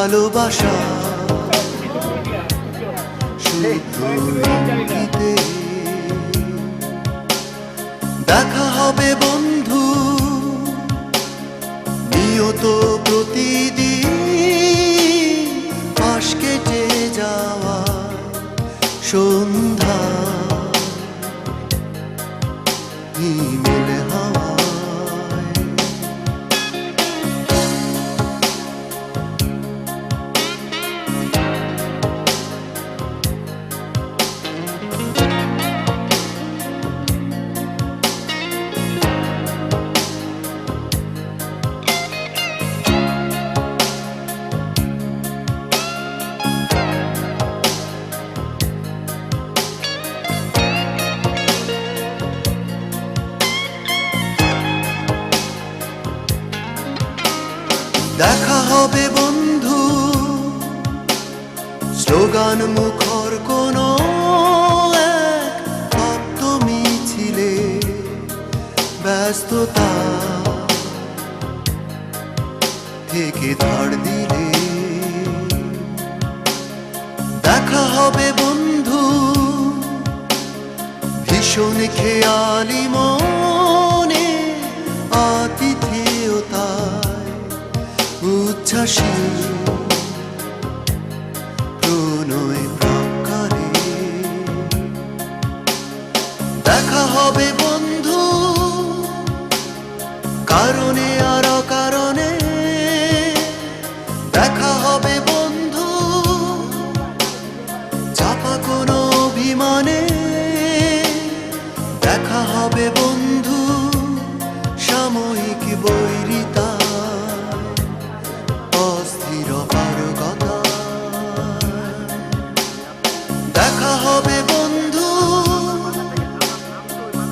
ভালোবাসা। দেখা হবে বন্ধু নিয়ত প্রতিদিন। দেখা হবে বন্ধু। স্লোগান মুখর কোন মিছিলে ব্যস্ততা থেকে ধার দিলে। দেখা হবে বন্ধু, ভীষণ খেয়ালি মনে দেখা হবে বন্ধু কারণে আর কারণে দেখা হবে বন্ধু চাপা কোনো অভিমানে দেখা হবে বন্ধু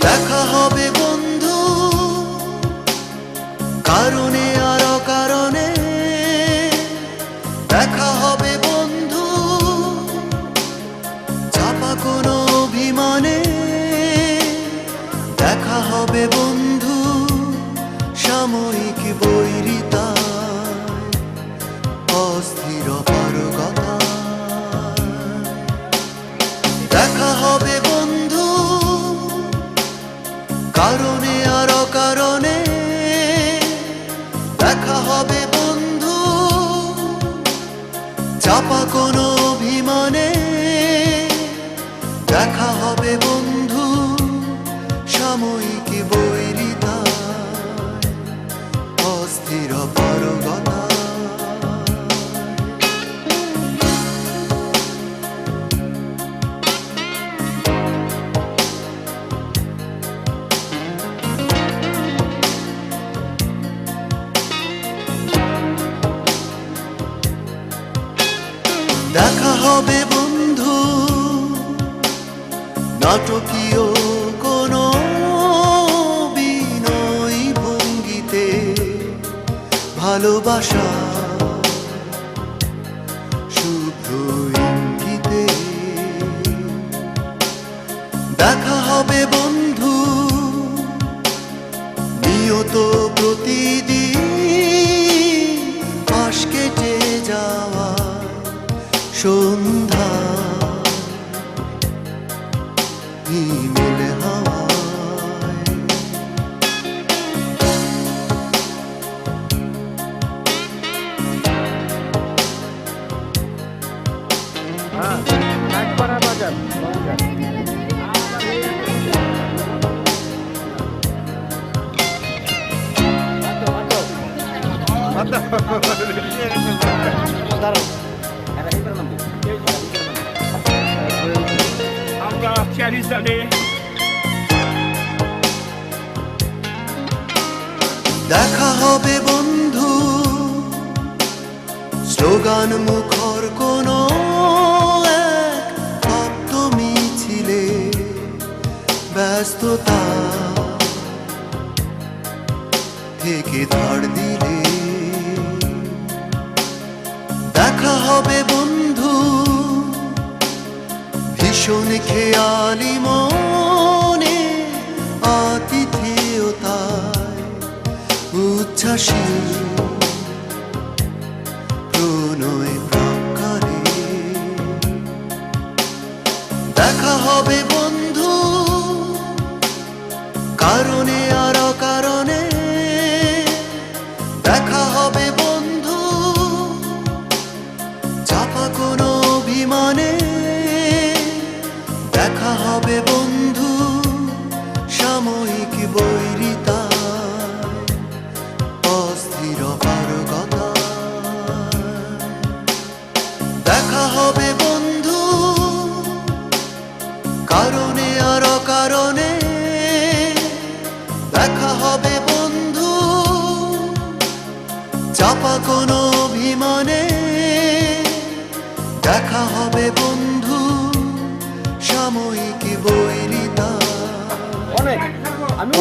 দেখা হবে বন্ধু কারণে চাপা নাটকীয় কোনো বিনয় ভঙ্গিতে ভালোবাসা শুভ্র ইঙ্গিতে। দেখা হবে বন্ধু, নিয়ত প্রতিদিন। পাশ কেটে যাওয়া সন্ধ্যা চ্যারিজানে দেখা হবে বন্ধু। স্লোগান মুখর কোন ব্যস্ততা। থেকে ধার দিলে দেখা হবে বন্ধু, ভীষণ খেয়ালি মনে, আতিথেয়তায় উচ্ছ্বাসী। প্রণয় প্রাকারে দেখা হবে দেখা হবে বন্ধু। কারণে আর কারণে দেখা হবে বন্ধু। চাপা কোনো অভিমানে দেখা হবে বন্ধু। সাময়িক বৈরিতা। অনেক। আমি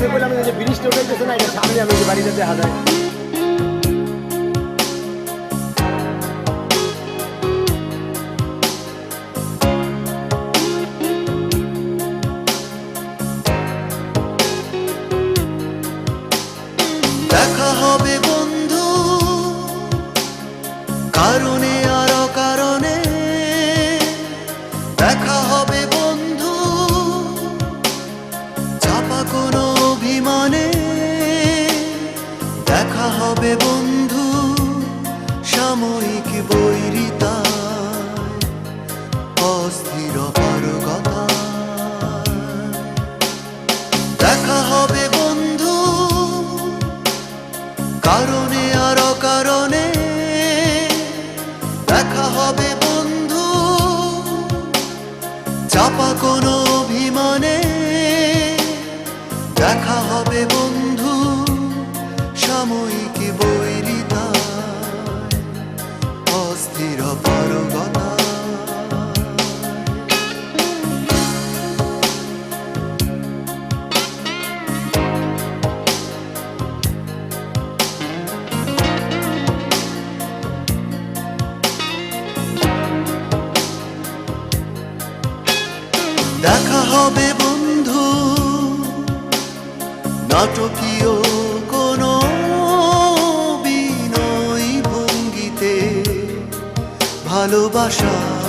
যে, বললাম যে ব্রিজটা উঠেছে না এটা সামনে আমি বাড়িতে দেখা যায়। হবে বন্ধু, সাময়িক বৈরিতা, অস্থির পারগতা দেখা হবে বন্ধু, কারণে আর কারণে দেখা হবে বন্ধু, চাপা কোনো দেখা হবে বন্ধু নাটকীয় ভালোবাসা।